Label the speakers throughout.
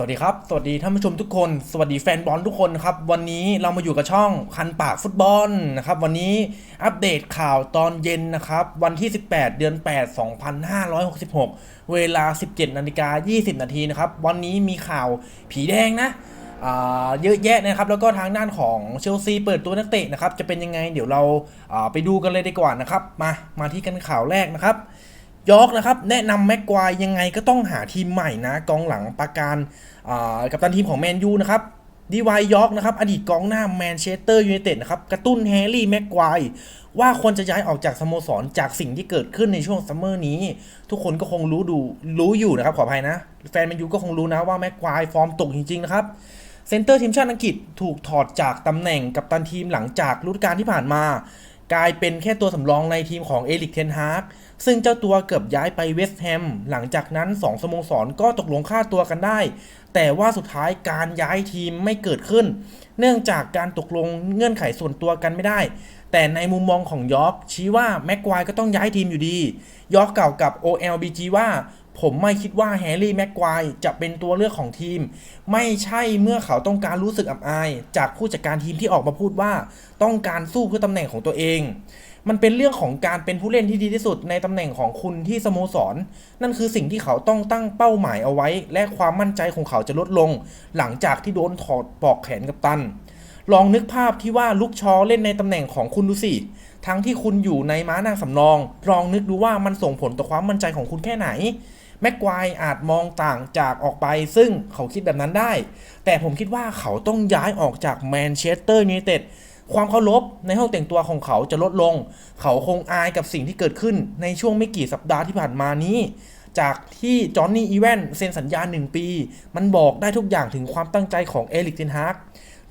Speaker 1: วัสดีครับ สวัสดีท่านผู้ชมทุกคน สวัสดีแฟนบอลทุกคนครับ วันนี้เรามาอยู่กับช่องคันปากฟุตบอลนะครับ วันนี้อัปเดตข่าวตอนเย็นนะครับ วันที่ 18 เดือน 8 2566 เวลา 17นาฬิกา20 นาทีนะครับ วันนี้มีข่าวผีแดงนะอ่าเยอะแยะนะครับ แล้วก็ทางด้านของเชลซีเปิดตัวนักเตะนะครับ จะเป็นยังไง เดี๋ยวเราอ่าไปดูกันเลยดีกว่านะครับ มา มาที่กันข่าวแรกนะครับ ยอร์กนะครับแนะนำแม็กควายยังไงก็ต้องหาทีมใหม่นะกองหลังประการกับตันทีมของแมนยูนะครับดีวายยอร์กนะครับอดีตกองหน้าแมนเชสเตอร์ยูไนเต็ดนะครับกระตุ้นแฮร์รี่แม็กควายว่าควรจะย้ายออกจากสโมสรจากสิ่งที่เกิดขึ้นในช่วงซัมเมอร์นี้ ทุกคนก็คงรู้ดูรู้อยู่นะครับขออภัยนะ แฟนแมนยูก็คงรู้นะว่าแม็กควายฟอร์มตกจริงๆนะครับเซนเตอร์ทีมชาติอังกฤษถูกถอดจากตำแหน่งกับตันทีมหลังจากฤดูกาลที่ผ่านมา กลายเป็นแค่ตัวสำรองในทีมของเอลิกเทนฮาก ซึ่งเจ้าตัวเกือบย้ายไปเวสต์แฮมหลังจากนั้น 2สโมสรก็ตกลงค่าตัวกันได้ แต่ว่าสุดท้ายการย้ายทีมไม่เกิดขึ้น เนื่องจากการตกลงเงื่อนไขส่วนตัวกันไม่ได้ แต่ในมุมมองของยอร์กชี้ว่าแม็กควายก็ต้องย้ายทีมอยู่ดี ยอร์กกล่าวกับ OLBG ว่าผมไม่คิดว่าแฮร์รี่แม็กควายจะเป็นตัวเลือกของทีม ไม่ใช่เมื่อเขาต้องการรู้สึกอับอาย จากผู้จัดการทีมที่ออกมาพูดว่า ต้องการสู้เพื่อตำแหน่งของตัวเอง มันเป็นเรื่องของการเป็นผู้เล่นที่ดีที่สุดในตำแหน่งของคุณที่สโมสรนั่นคือสิ่งที่เขาต้องตั้งเป้าหมายเอาไว้ และความมั่นใจของเขาจะลดลง หลังจากที่โดนถอดปลอกแขนกับตัน ลองนึกภาพที่ว่าลูกชอเล่นในตำแหน่งของคุณดูสิทั้งที่คุณอยู่ในม้านางสำรอง ลองนึกดูว่ามันส่งผลต่อความมั่นใจของคุณแค่ไหนแม็กควายอาจมองต่างจากออกไป ซึ่งเขาคิดแบบนั้นได้ แต่ผมคิดว่าเขาต้องย้ายออกจากแมนเชสเตอร์ยูไนเต็ด ความเคารพในห้องแต่งตัวของเขาจะลดลง เขาคงอายกับสิ่งที่เกิดขึ้นในช่วงไม่กี่สัปดาห์ที่ผ่านมานี้ จากที่จอห์นนี่อีแวนเซ็นสัญญา 1 ปี มันบอกได้ทุกอย่างถึงความตั้งใจของเอลิกเทนฮาก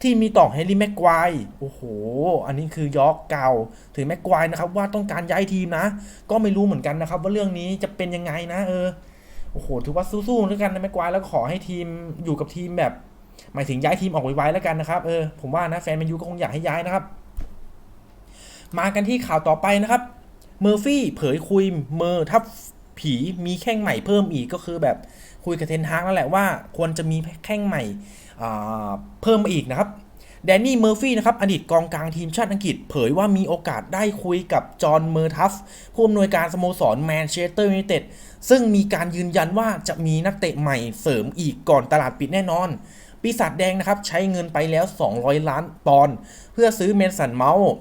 Speaker 1: ที่มีต่อเฮนรี่แม็กควายโอ้โห อันนี้คือยอร์กเก่าถึงแม็กควายนะครับว่าต้องการย้ายทีมนะ ก็ไม่รู้เหมือนกันนะครับ ว่าเรื่องนี้จะเป็นยังไงนะ เออ โอ้โห ถือว่าสู้ๆด้วยกันนะแม็กควายแล้วขอให้ทีมอยู่กับทีมแบบ หมายถึงย้ายทีมออกไวๆแล้วกันนะครับเออผมว่านะแฟนแมนยูก็คงอยากให้ย้ายนะครับ มากันที่ข่าวต่อไปนะครับ เมอร์ฟี่เผยคุยเมอร์ทับผีมีแข้งใหม่เพิ่มอีกก็คือแบบคุยกับเทนฮากนั่นแหละว่าควรจะมีแข้งใหม่เพิ่มมาอีกนะครับแดนนี่เมอร์ฟี่นะครับอดีตกองกลางทีมชาติอังกฤษ เผยว่ามีโอกาสได้คุยกับจอห์นเมอร์ทัฟผู้อำนวยการสโมสรแมนเชสเตอร์ยูไนเต็ดซึ่งมีการยืนยันว่าจะมีนักเตะใหม่เสริมอีกก่อนตลาดปิดแน่นอน ปีศาจแดงนะครับใช้เงินไปแล้ว 200 ล้านปอนด์เพื่อซื้อเมนสันเมาส์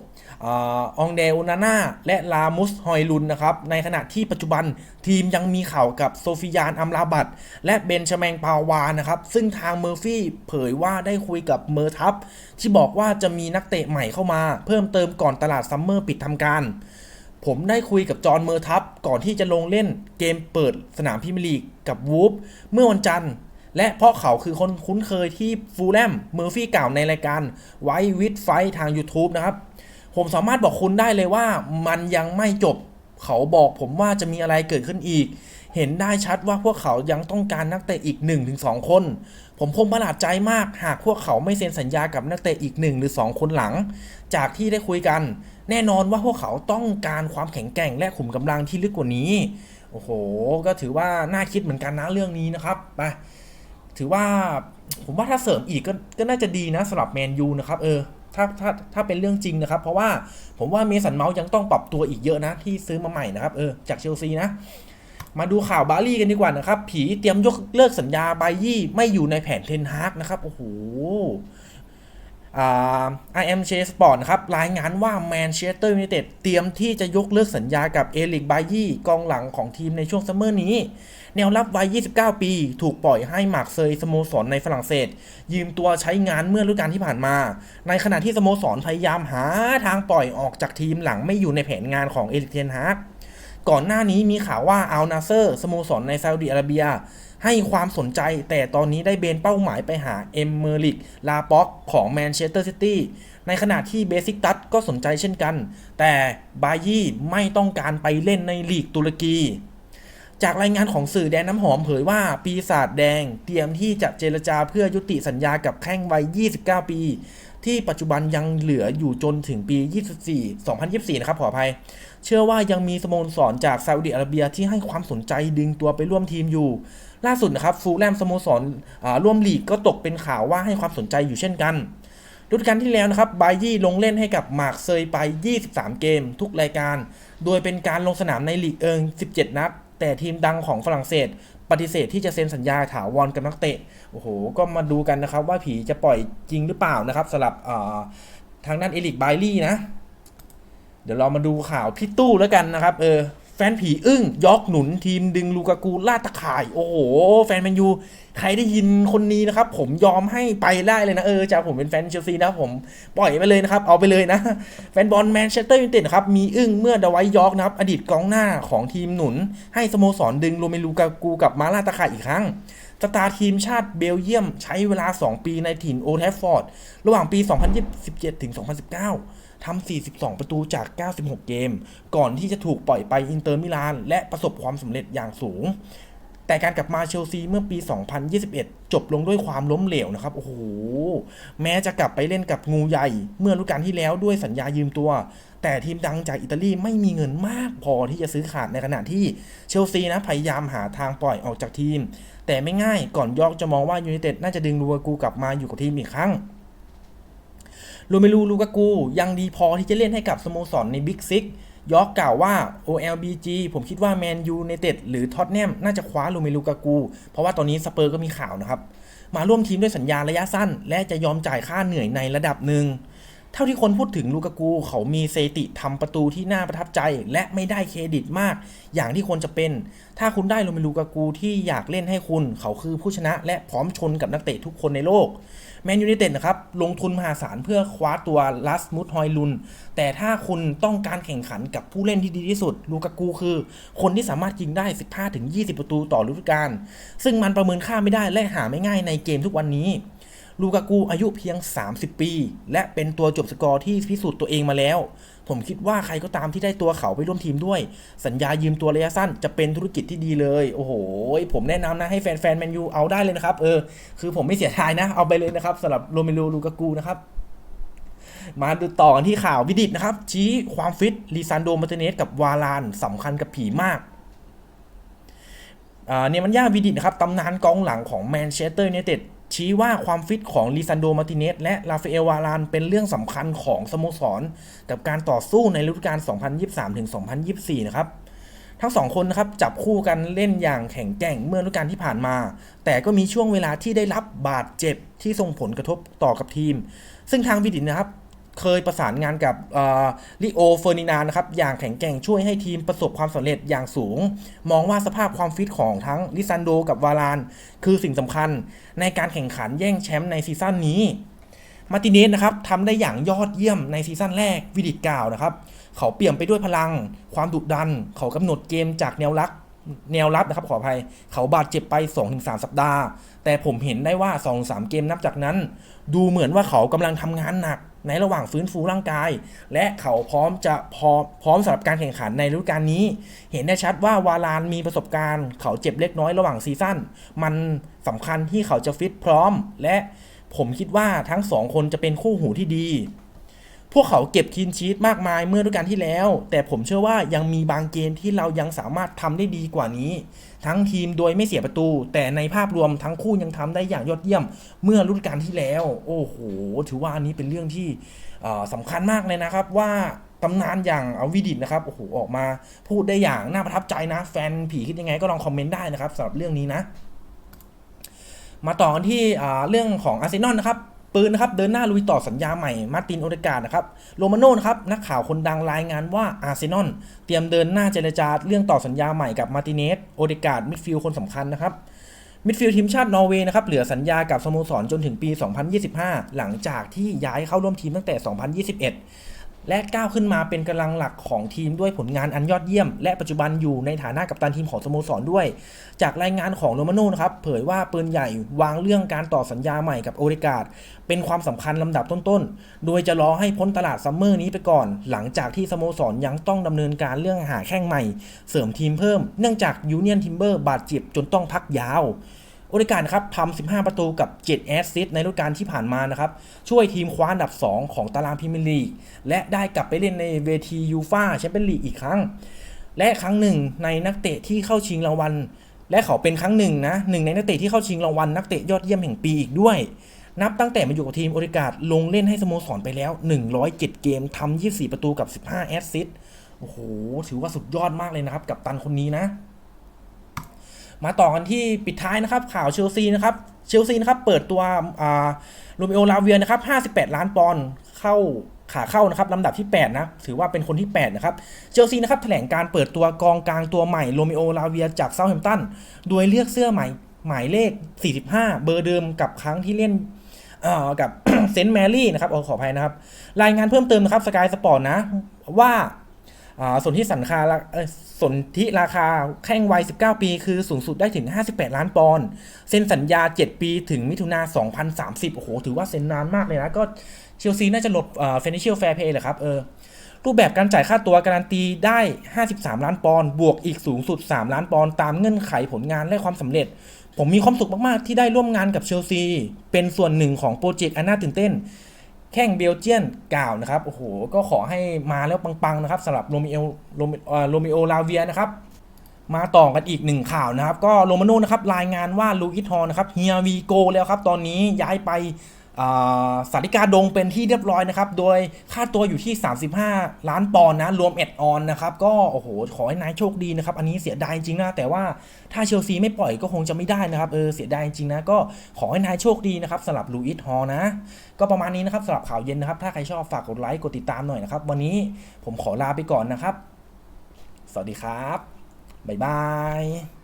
Speaker 1: อองเดลนาน่าและลามุสฮอยลุนนะครับในขณะที่ปัจจุบันทีมยังมีข่าวกับโซฟิยานอัมราบัตและเบนชแมงปาวานะครับซึ่งทางเมอร์ฟี่เผยว่าได้คุยกับเมอร์ทัฟที่บอกว่าจะมีนักเตะใหม่เข้ามา เพิ่มเติมก่อนตลาดซัมเมอร์ปิดทำการผมได้คุยกับจอห์นเมอร์ทัฟก่อนที่จะลงเล่นเกมเปิดสนามพรีเมียร์ลีกกับวูฟเมื่อวันจันทร์ และเพราะเขาคือคนคุ้นเคยที่ฟูลแลมเมอร์ฟี่กล่าวในรายการไววิดไฟทาง YouTube นะครับ ผมสามารถบอกคุณได้เลยว่ามันยังไม่จบ เขาบอกผมว่าจะมีอะไรเกิดขึ้นอีก เห็นได้ชัดว่าพวกเขายังต้องการนักเตะอีก 1-2 คน ผมคงประหลาดใจมากหากพวกเขาไม่เซ็นสัญญากับนักเตะอีก 1 หรือ 2 คนหลัง จากที่ได้คุยกัน แน่นอนว่าพวกเขาต้องการความแข็งแกร่งและขุมกำลังที่ลึกกว่านี้ โอ้โห ก็ถือว่าน่าคิดเหมือนกันนะเรื่องนี้นะครับไป ถือว่าผมว่าถ้าเสริมอีกก็ก็น่าจะดีนะสำหรับแมนยูนะครับเออถ้าถ้าถ้าเป็นเรื่องจริงนะครับ เพราะว่าผมว่าเมสันเมาส์ยังต้องปรับตัวอีกเยอะนะ ที่ซื้อมาใหม่นะครับเออจากเชลซีนะมาดูข่าวบาลี่กันดีกว่านะครับ ผีเตรียมยกเลิกสัญญาไบยี่ไม่อยู่ในแผนเทนฮากนะครับ โอ้โห IM c h Sport นครับรายงานว่าแมนเชสเตอร์ยูไนเต็ดเตรียมที่จะยกเลิกสัญญากับเอลิกไบยี่กองหลังของทีมในช่วงซัมเมอร์นี้ แนวรับวัย 29 ปี ถูกปล่อยให้หมากเซยสโมสรในฝรั่งเศส ยืมตัวใช้งานเมื่อฤดูกาลที่ผ่านมา ในขณะที่สโมสรพยายามหาทางปล่อยออกจากทีมหลังไม่อยู่ในแผนงานของเอลิกเทนฮาก ก่อนหน้านี้มีข่าวว่าอัลนาเซอร์สโมสรในซาอุดิอาระเบีย ให้ความสนใจแต่ตอนนี้ได้เบนเป้าหมายไปหาเอมเมอริกลาป็อกของแมนเชสเตอร์ซิตี้ในขณะที่เบซิกตัสก็สนใจเช่นกัน แต่บายี่ไม่ต้องการไปเล่นในลีกตุรกี จากรายงานของสื่อแดนน้ำหอมเผยว่าปีศาจแดงเตรียมที่จะเจรจาเพื่อยุติสัญญากับแข้งวัย 29 ปี ที่ปัจจุบันยังเหลืออยู่จนถึงปี 24 2024 นะครับขออภัย เชื่อว่ายังมีสโมสรจากซาอุดิอาระเบียที่ให้ความสนใจดึงตัวไปร่วมทีมอยู่ ล่าสุดนะครับฟูลแลมสโมสรร่วมลีกก็ตกเป็นข่าวว่าให้ความสนใจอยู่เช่นกันฤดูกาลที่แล้วนะครับไบยี่ลงเล่นให้กับมาร์กเซยไป 23 เกม ทุกรายการ โดยเป็นการลงสนามในลีกเอิง 17 นัด แต่ทีมดังของฝรั่งเศส ปฏิเสธที่จะเซ็นสัญญาถาวรกับนักเตะ โอ้โห ก็มาดูกันนะครับว่าผีจะปล่อยจริงหรือเปล่านะครับสำหรับทางด้านเอลิกไบลี่นะ เดี๋ยวเรามาดูข่าวพี่ตู้แล้วกันนะครับ เออ แฟนผีอึ้งยอกหนุนทีมดึงลูกากูลาตะข่าย โอ้โห แฟนแมนยู ใครได้ยินคนนี้นะครับ ผมยอมให้ไปได้เลยนะ เออจากผมเป็นแฟนเชลซีนะผมปล่อยไปเลยนะครับ เอาไปเลยนะ แฟนบอลแมนเชสเตอร์ยูไนเต็ดครับ มีอึ้งเมื่อดาไวยยอกนะครับ อดีตกองหน้าของทีมหนุน ให้สโมสรดึงโรเมลูกากูกับมาลาตะข่ายอีกครั้งสตาร์ทีมชาติเบลเยียมใช้เวลา 2 ปีในถิ่นโอลด์แทฟฟอร์ด ระหว่างปี 2017 ถึง 2019 ทำ 42 ประตูจาก 96 เกม ก่อนที่จะถูกปล่อยไปอินเตอร์มิลาน และประสบความสำเร็จอย่างสูง แต่การกลับมาเชลซีเมื่อปี 2021 จบลงด้วยความล้มเหลวนะครับ โอ้โห แม้จะกลับไปเล่นกับงูใหญ่ เมื่อฤดูกาลที่แล้วด้วยสัญญายืมตัว แต่ทีมดังจากอิตาลีไม่มีเงินมากพอที่จะซื้อขาดในขณะที่เชลซีนะพยายามหาทางปล่อยออกจากทีม แต่ไม่ง่ายก่อนยอกจะมองว่ายูไนเต็ดน่าจะดึงลูกากูกลับมาอยู่กับทีมอีกครั้ง โรเมลูลูกากู ยังดีพอที่จะเล่นให้กับสโมสรในบิ๊กซิกยอกกล่าวว่า OLBG ผมคิดว่าแมนยูในเต็ดหรือท็อตแนมน่าจะคว้าโรเมลูกากู เพราะว่าตอนนี้สเปอร์ก็มีข่าวนะครับ มาร่วมทีมด้วยสัญญาระยะสั้น และจะยอมจ่ายค่าเหนื่อยในระดับหนึ่ง เท่าที่คนพูดถึงลูกากู เขามีเซติทำประตูที่น่าประทับใจ และไม่ได้เครดิตมาก อย่างที่ควรจะเป็น ถ้าคุณได้โรเมลูกากูที่อยากเล่นให้คุณ เขาคือผู้ชนะ และพร้อมชนกับนักเตะทุกคนในโลกแมนยูไนเต็ดนะครับ ลงทุนมหาศาลเพื่อคว้าตัวลัสมุดฮอยลุน แต่ถ้าคุณต้องการแข่งขันกับผู้เล่นที่ดีที่สุด ลูกากูคือ คนที่สามารถยิงได้ 15-20 ประตูต่อฤดูกาลซึ่งมันประเมินค่าไม่ได้และหาไม่ง่ายในเกมทุกวันนี้ ลูกากูอายุเพียง 30 ปี และเป็นตัวจบสกอร์ที่พิสูจน์ตัวเองมาแล้ว ผมคิดว่าใครก็ตามที่ได้ตัวเขาไปร่วมทีมด้วย สัญญายืมตัวระยะสั้นจะเป็นธุรกิจที่ดีเลย โอ้โห ผมแนะนำนะให้แฟนๆแมนยูเอาได้เลยนะครับ เออ คือผมไม่เสียดายนะ เอาไปเลยนะครับสำหรับโรเมโลลูกากูนะครับมาดูต่อกันที่ข่าววิดิตนะครับ ชี้ความฟิตลีซานโดมาร์ติเนสกับวาลานสำคัญกับผีมากเนมันย่าวิดิตนะครับตำนานกองหลังของแมนเชสเตอร์ยูไนเต็ด ชี้ว่าความฟิตของลิซันโด มาร์ติเนส และลาฟาเอล วาราน เป็นเรื่องสำคัญของสโมสร กับการต่อสู้ในฤดูกาล 2023-2024 นะครับ ทั้งสองคนนะครับจับคู่กันเล่นอย่างแข็งแกร่งเมื่อฤดูกาลที่ผ่านมา แต่ก็มีช่วงเวลาที่ได้รับบาดเจ็บที่ส่งผลกระทบต่อกับทีม ซึ่งทางวิดินนะครับ เคยประสานงานกับลิโอเฟอร์นินานนะครับอย่างแข็งแกร่งช่วยให้ทีมประสบความสำเร็จอย่างสูง มองว่าสภาพความฟิตของทั้งลิซันโดกับวาราน คือสิ่งสำคัญในการแข่งขันแย่งแชมป์ในซีซั่นนี้มาติเนสนะครับทำได้อย่างยอดเยี่ยมในซีซั่นแรกวิดิตกล่าวนะครับ เขาเปี่ยมไปด้วยพลัง ความดุดัน เขากำหนดเกมจากแนวรักแนวรับนะครับขออภัย เขาบาดเจ็บไป 2-3 สัปดาห์ แต่ผมเห็นได้ว่า 2-3 เกมนับจากนั้น ดูเหมือนว่าเขากำลังทำงานหนัก ในระหว่างฟื้นฟูร่างกาย และเขาพร้อมจะพร้อมพร้อมสำหรับการแข่งขันในฤดูกาลนี้ เห็นได้ชัดว่าวาลานมีประสบการณ์ เขาเจ็บเล็กน้อยระหว่างซีซั่นมันสำคัญที่เขาจะฟิตพร้อม และผมคิดว่าทั้งสองคนจะเป็นคู่หูที่ดี พวกเขาเก็บคีนชีตมากมายเมื่อฤดูกาลที่แล้ว แต่ผมเชื่อว่ายังมีบางเกมที่เรายังสามารถทำได้ดีกว่านี้ ทั้งทีมโดยไม่เสียประตู แต่ในภาพรวมทั้งคู่ยังทำได้อย่างยอดเยี่ยม เมื่อฤดูกาลที่แล้ว โอ้โห ถือว่าอันนี้เป็นเรื่องที่เอ่อสำคัญมากเลยนะครับว่าตำนานอย่างเอาวิดิตนะครับโอ้โหออกมา พูดได้อย่างน่าประทับใจนะ แฟนผีคิดยังไงก็ลองคอมเมนต์ได้นะครับสำหรับเรื่องนี้นะ มาต่อกันที่เรื่องของอาร์เซนอลนะครับ ปืนนะครับเดินหน้าลุยต่อสัญญาใหม่มาตินโอเดกาดนะครับโรมาโน่นะครับนักข่าวคนดังรายงานว่าอาร์เซนอลเตรียมเดินหน้าเจรจาเรื่องต่อสัญญาใหม่กับมาติเนสโอเดกาดมิดฟิลด์คนสำคัญนะครับมิดฟิลด์ทีมชาตินอร์เวย์นะครับเหลือสัญญากับสโมสรจนถึงปี 2025 หลังจากที่ย้ายเข้าร่วมทีมตั้งแต่ 2021 และก้าวขึ้นมาเป็นกำลังหลักของทีมด้วยผลงานอันยอดเยี่ยม และปัจจุบันอยู่ในฐานะกัปตันทีมของสโมสรด้วย จากรายงานของโรมาโน่นะครับเผยว่าปืนใหญ่วางเรื่องการต่อสัญญาใหม่กับโอเดกาดเป็นความสำคัญลำดับต้นๆ โดยจะรอให้พ้นตลาดซัมเมอร์นี้ไปก่อน หลังจากที่สโมสรยังต้องดำเนินการเรื่องหาแข้งใหม่ เสริมทีมเพิ่ม เนื่องจากยูเนียนทิมเบอร์บาดเจ็บจนต้องพักยาว โอเดการครับทำ15 ประตูกับ 7 แอสซิสต์ในฤดูกาลที่ผ่านมานะครับ ช่วยทีมคว้าอันดับ 2 ของตารางพรีเมียร์ลีก และได้กลับไปเล่นในเวทียูฟาแชมเปี้ยนลีกอีกครั้ง และครั้งหนึ่งในนักเตะที่เข้าชิงรางวัล และเขาเป็นครั้งหนึ่งนะหนึ่งในนักเตะที่เข้าชิงรางวัลนักเตะยอดเยี่ยมแห่งปีอีกด้วย นับตั้งแต่มาอยู่กับทีมโอริกาดลงเล่นให้สโมสรไปแล้ว 107 เกมทำ24 ประตูกับ 15 แอสซิสต์โอ้โหถือว่าสุดยอดมากเลยนะครับกับตันคนนี้นะ มาต่อกันที่ปิดท้ายนะครับ ข่าวเชลซีนะครับเชลซีนะครับเปิดตัวอ่าโรเมโอลาเวียนะครับ58 ล้านปอนด์เข้าขาเข้านะครับลำดับที่ 8 นะ ถือว่าเป็นคนที่ 8 นะครับ เชลซีนะครับแถลงการเปิดตัวกองกลางตัวใหม่โรเมโอลาเวียจากเซาท์แฮมป์ตัน โดยเลือกเสื้อใหม่ หมายเลข 45 เบอร์เดิมกับครั้งที่เล่นอ่อกับเซนต์แมรี่นะครับขออภัยนะครับ รายงานเพิ่มเติมนะครับสกายสปอร์ตนะว่า ส่วนที่สัญคาส่วนที่ราคาแข้งวัย 19 ปี คือสูงสุดได้ถึง 58 ล้านปอนด์เซ็นสัญญา 7 ปีถึงมิถุนา2030 โอ้โห ถือว่าเซ็นนานมากเลยนะ ก็เชลซีน่าจะลดเอ่อ financial fair play เลยครับ เออ รูปแบบการจ่ายค่าตัวการันตีได้ 53 ล้านปอนด์บวกอีกสูงสุด 3 ล้านปอนด์ตามเงื่อนไขผลงานและความสำเร็จ ผมมีความสุขมาก ๆ ที่ได้ร่วมงานกับเชลซี เป็นส่วนหนึ่งของโปรเจกต์อันน่าตื่นเต้น แข่งเบลเจียนกล่าวนะครับโอ้โหก็ขอให้มาแล้วปังๆนะครับสำหรับโรมิโอโรมิโอลาเวียนะครับมาต่อกันอีกหนึ่งข่าวนะครับ ก็โรมาโน่นะครับรายงานว่าลูอิทฮอนนะครับเฮียวีโกแล้วครับ ตอนนี้ย้ายไป สาริกาดงเป็นที่เรียบร้อยนะครับ โดยค่าตัวอยู่ที่ 35 ล้านปอนด์นะ รวมแอดออนนะครับ ก็โอ้โห ขอให้นายโชคดีนะครับ อันนี้เสียดายจริงนะ แต่ว่าถ้าเชลซีไม่ปล่อยก็คงจะไม่ได้นะครับ เออ เสียดายจริงนะ ก็ขอให้นายโชคดีนะครับสำหรับลูอิสฮอลนะ ก็ประมาณนี้นะครับสำหรับข่าวเย็นนะครับ ถ้าใครชอบฝากกดไลค์ กดติดตามหน่อยนะครับ วันนี้ผมขอลาไปก่อนนะครับ สวัสดีครับ บ๊ายบาย